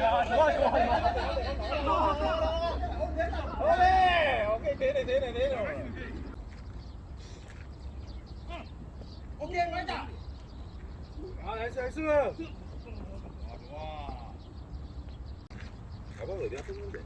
야 좋아 좋아 오케이 오케이 되네 되네 되네 오케이 맞다 아 나이스 나이스 아 좋아 가방 어디 갔었는데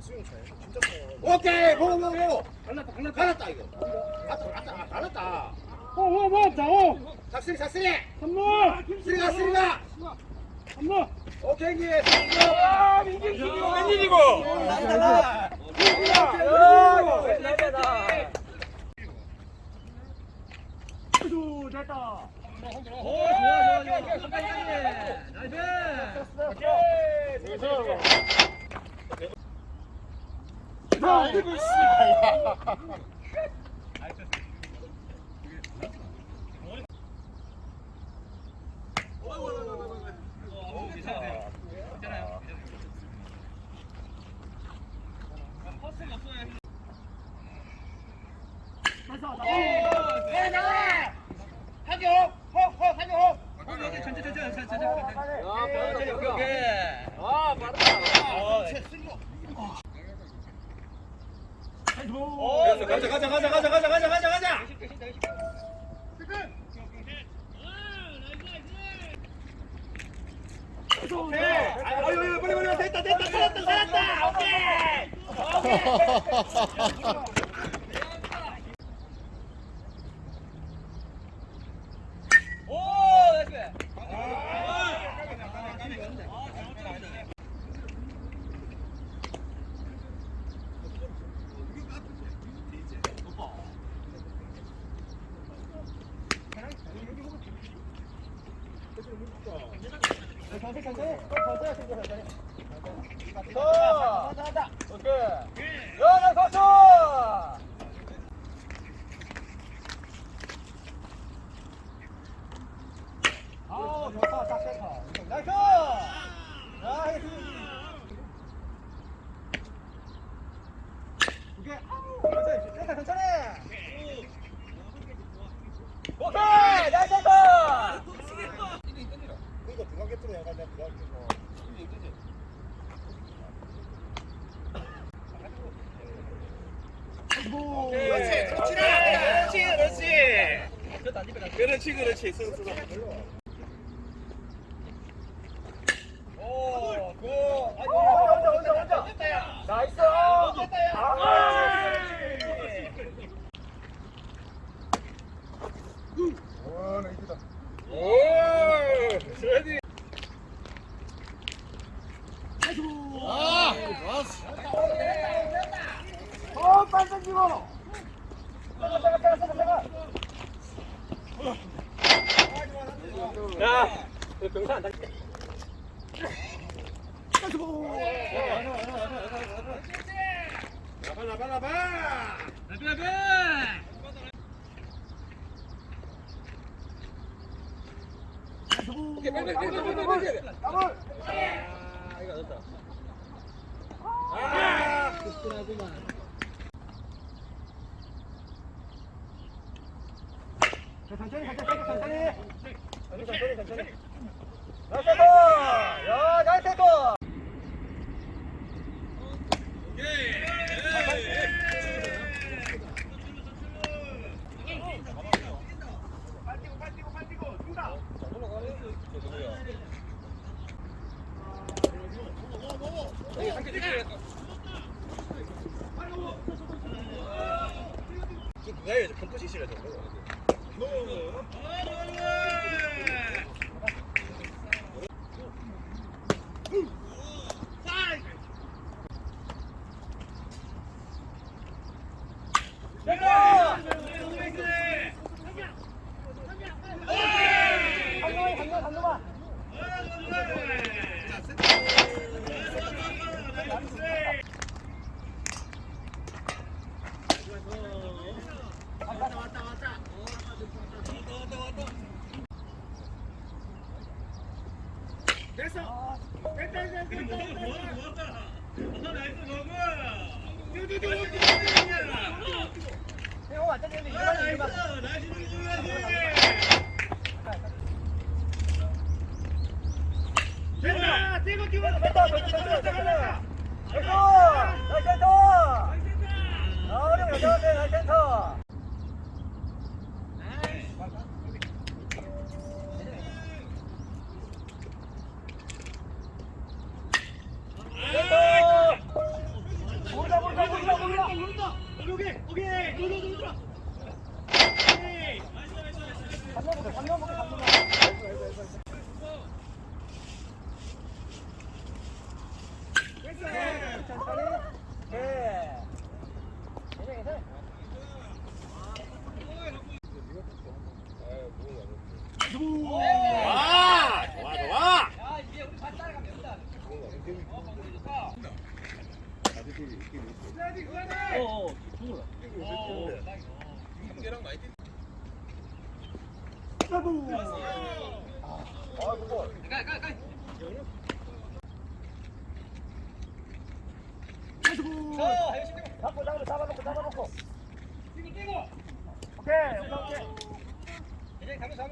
수영 차에 진짜 커 오케이 보고 보고 보고 갈랐다 갈랐다 갈랐다 이거 갈랐다 갈랐다 갈랐다 호호호 자호 작슬이 작슬이 한무 쓰리가 쓰리가 오케이 아 민기 이거 민진이고 됐다 오 좋아 좋아 좋아 나이스 오케이 오케이. 연아 가자. 그렇지, 그렇지, 그렇지, 그렇지. 그렇지, 그렇지, 쓰러, 쓰 빨리 던지고. 잠깐 잠깐 잠깐 잠깐. 야, 병사 안 닦지. 빨라 빨라 빨라. 라비 라비. 오케이 빨리 빨리 빨리 빨리 빨리. 아, 이거 안 됐다. 아, 뜨끈하구만. 천천히, 천천히, 천천히. 천천히, 천천히. 나이스 고! 야, 나이스 고!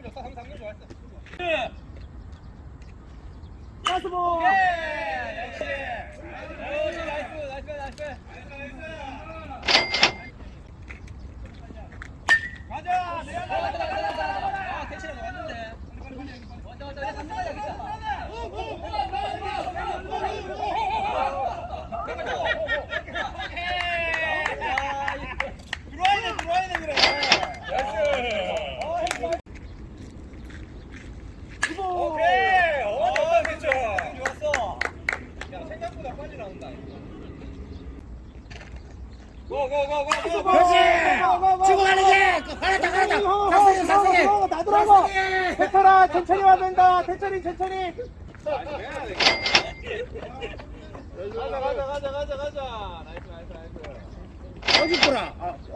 좋다 당근 잡으면 좋았어 가스볼 나이스 나이스 나이스. 가자 내가 가자. 아 택시랑 왔는데. 왔다 왔다 왔다 왔다 들어와야 돼 들어와야 돼 그래 오케이 어 좋다 진짜 좋았어 야 생각보다 빨리 나온다 고고고고 그렇지 치고 가는 게 갈았다 갈았다 상승해 상승해 나더라고 태철아 천천히 와야 된다 태철이 천천히 가자 가자 가자 가자 가자 나이스 나이스 나이스 어디 뿌라 아어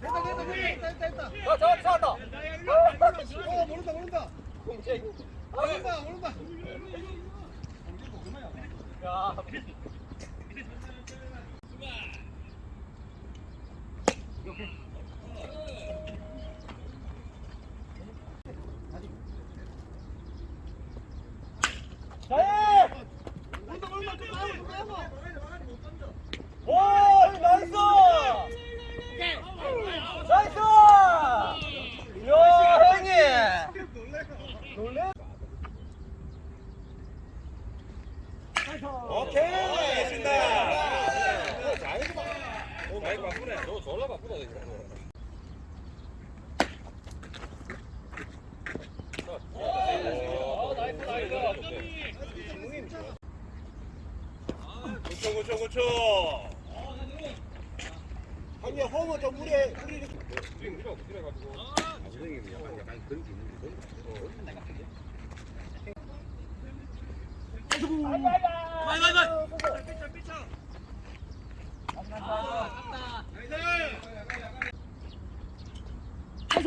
됐다 됐다 됐다 됐다 됐다 자 잡았다 어 모른다 모른다 모른다 모른다 야 자해! 오, 나이스! 나이스! 이야, 형님! 놀래? 오케이 신다 잘해서 봐 오, 많이 바쁘네 너 졸라 바쁘다 이거 오, 나이스 나이스 그쵸 그쵸 그쵸 형님 홈은 좀 무리해 무리 스윙 무려 그래가지고 선생님이 약간 약간 그런 게 있는데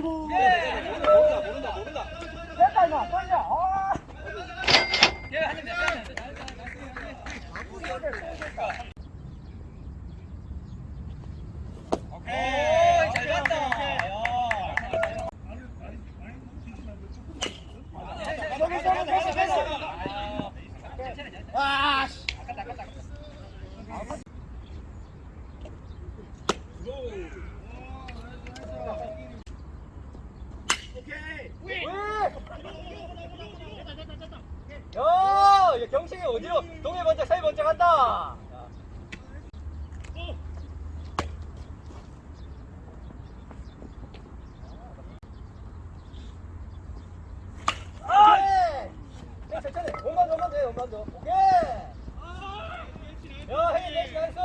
모른다, 모른다, 모른다. 됐다, 이거. 빨리. 아. 오케이, 잘 갔다. 저기, 저기, 저기, 저기. 아, 씨. 야, 야, 경식이 어디로? 동해 번쩍, 서해 번쩍 한다. 아! 야, 천천히. 온만 더, 온만 더, 해, 온만 더. 오케이. 야, 헤이, 나이스, 나이스.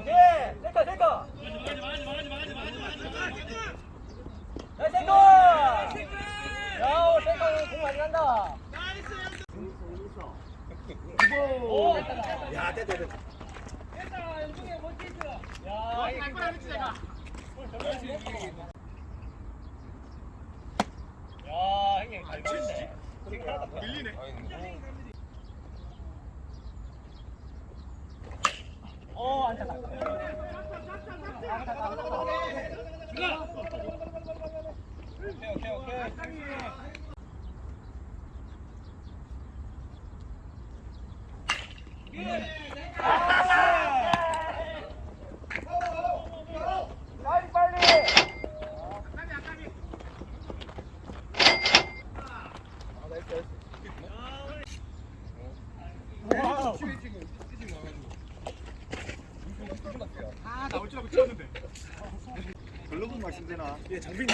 오케이. 됐다, 됐다. 나이스, 됐다. 야, 오, 세컨 공 많이 난다. 오, 됐다, 됐다. 야 됐다 됐다 야, 이거 갈 거야, 내가. 야, 형님 잘 치네. 밀리네. 어, 안 찼다. 오케이, 오케이, 오케이. 빨리 빨리. 아 나올 줄 알고 치웠는데. 글러브 마신대나? 예 장빈.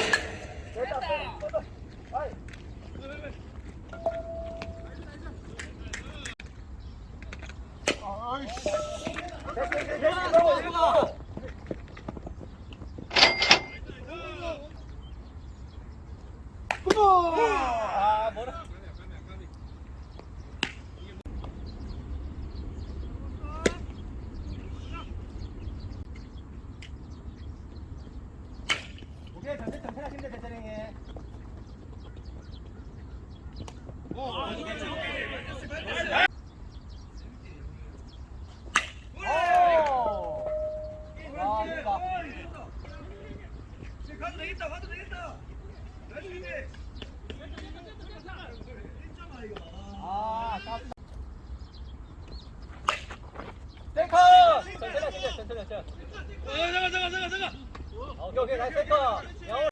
아이씨. 아, 뭐라. 오케이, 전체 전체 하시면 돼, 전체 형님. 오! 아, 좋다. 가도 되겠다 가도 되겠다 아, 아깝다. 세컨! 천천히 천천히. 어 잠깐 잠깐 잠깐 잠깐 오케이, 오케이, 나이스 세컨. 영호.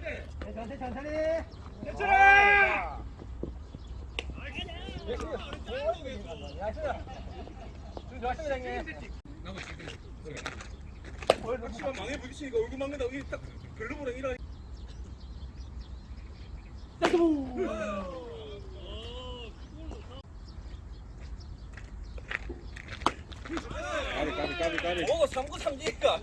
네, 천천히, 천천히. 괜찮아! 나이스. 좀 좋았습니다, 형님. 시간 망해 부딪히니까 얼굴 막는다 이게 딱 글러브랑 이런 까비 까비 까비 까비. 오 3구 3진가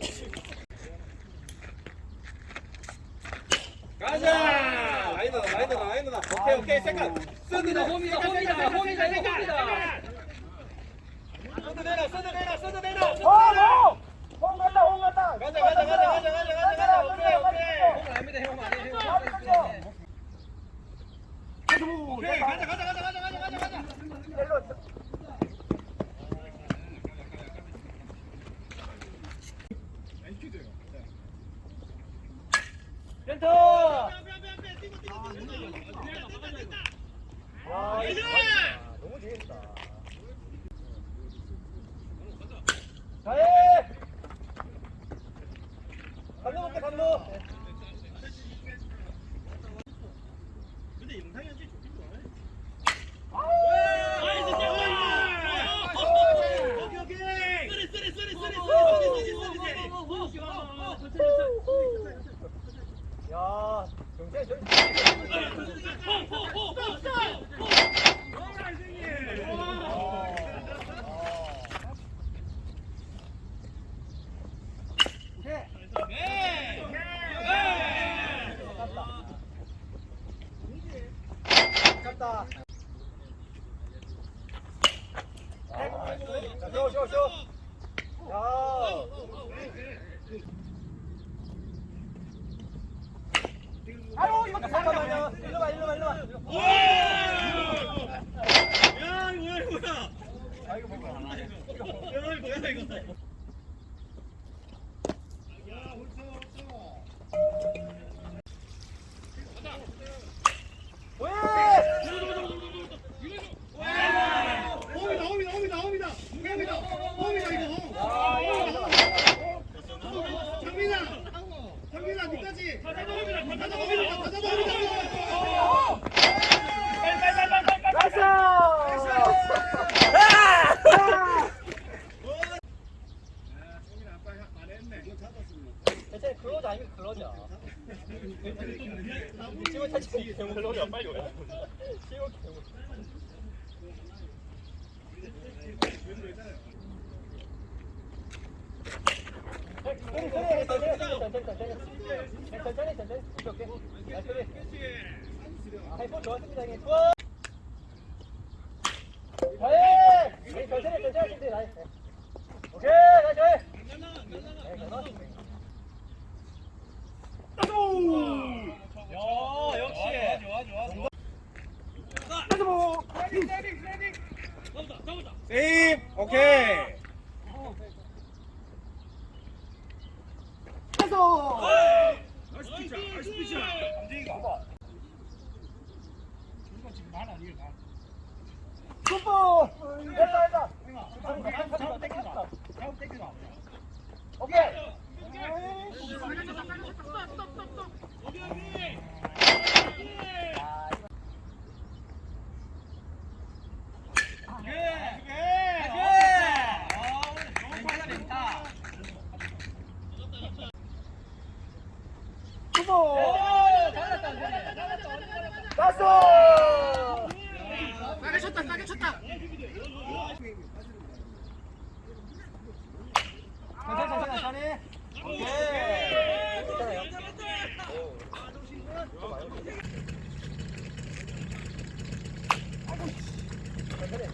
가자! 라이너다 라이너다 라이너다 오케이 오케이 세컨. 쏜다 홈이다 홈이다 홈이다 홈이다. 써도 되나 써도 되나 써도 되나 홈! 홈 간다, 홈 간다. 가자 가자 가자 가자 가자 가자 가자. 오케이 오케이. 아닙니다, 형 아니에요. 형. 오케이 가자 가자 가자 가자 가자. 가자 가자 센터! 와, 이거 너무 재밌다. 가해! 감독 올게, 감독. 야, 경찰 저기. 아깝다. 자, 쇼, 쇼, 쇼. 야. 아유, 이거 잠깐만요. 일로 와, 일로 와, 일로 와. 야 이거 뭐야 이거 뭐야 아, 이거 뭐야. 야 이거 뭐야 이거 왜? 홈이다 홈이다 홈이다 홈이다 홈이다 홈이다 이거 아, 이거 홈. 장민아 장민아 니까지. 가자 홈이다 가자 가자 홈이다 홈이다 가자 홈이다. 대체 클로즈 아니면 클로즈야. 지금 대체 클로즈야 빨리 오야. 지금 천천히 천천히 천천히 천천히 천천히 오케이 오케이 나이스 아 해포 좋았습니다 형님 좋아 가해 천천히 천천히 하시면 오케이, 가자. 야, 역시. 좋아, 좋아, 좋아. 세이브, 오케이. 싸게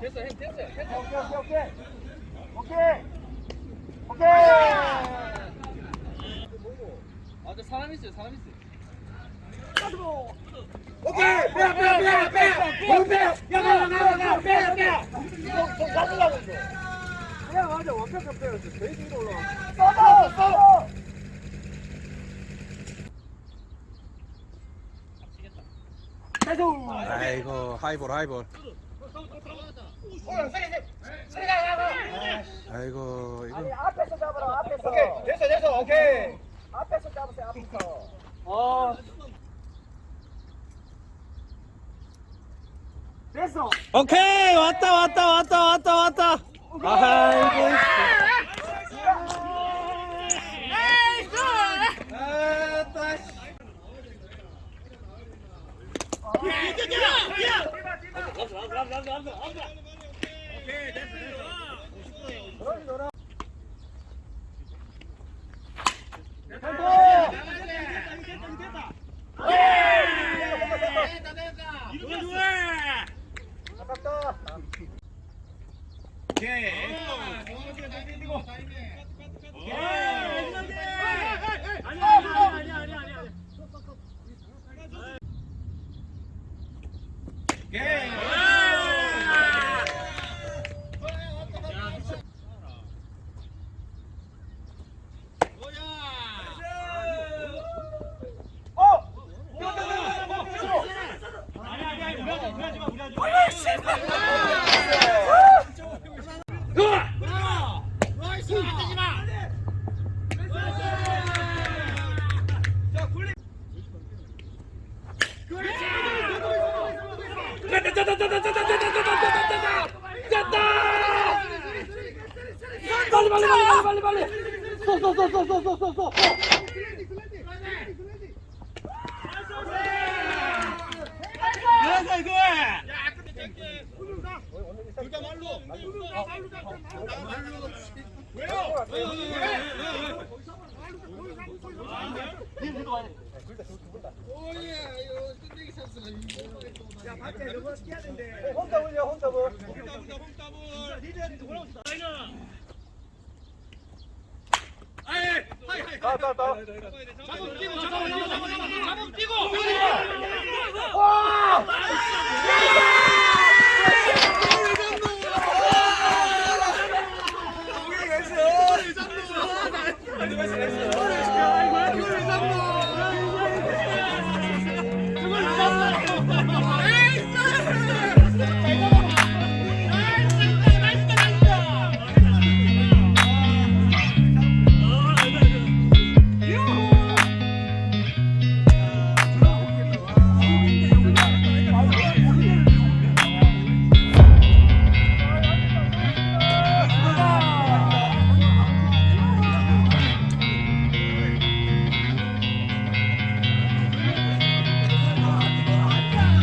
됐어, 됐어, 됐어. 오케이 오케이 오케이 오케이 아, 저 사람 있어요, 사람 있어요. 오케이 빼야 빼야 빼야 빼야 못 빼야 야가 나가 나가 빼야 빼야 좀 잡으려고 이제 그냥 맞아. 완벽한 빼야지 제일 뒤로 올라가 써봐 써 아이고 하이볼 하이볼. 세게 가가 아이고 이거. 아니 앞에서 잡으라 앞에서. 오케이, 됐어, 됐어, 오케이. 앞에서 잡으세요 앞에서. 아, 됐어. 오케이 왔다 왔다 왔다 왔다 왔다. 아이고. 아따, 씨. 빨리 혼자 올려 혼자 뭐 가가가 뛰고, 뛰고. 와! Ay, no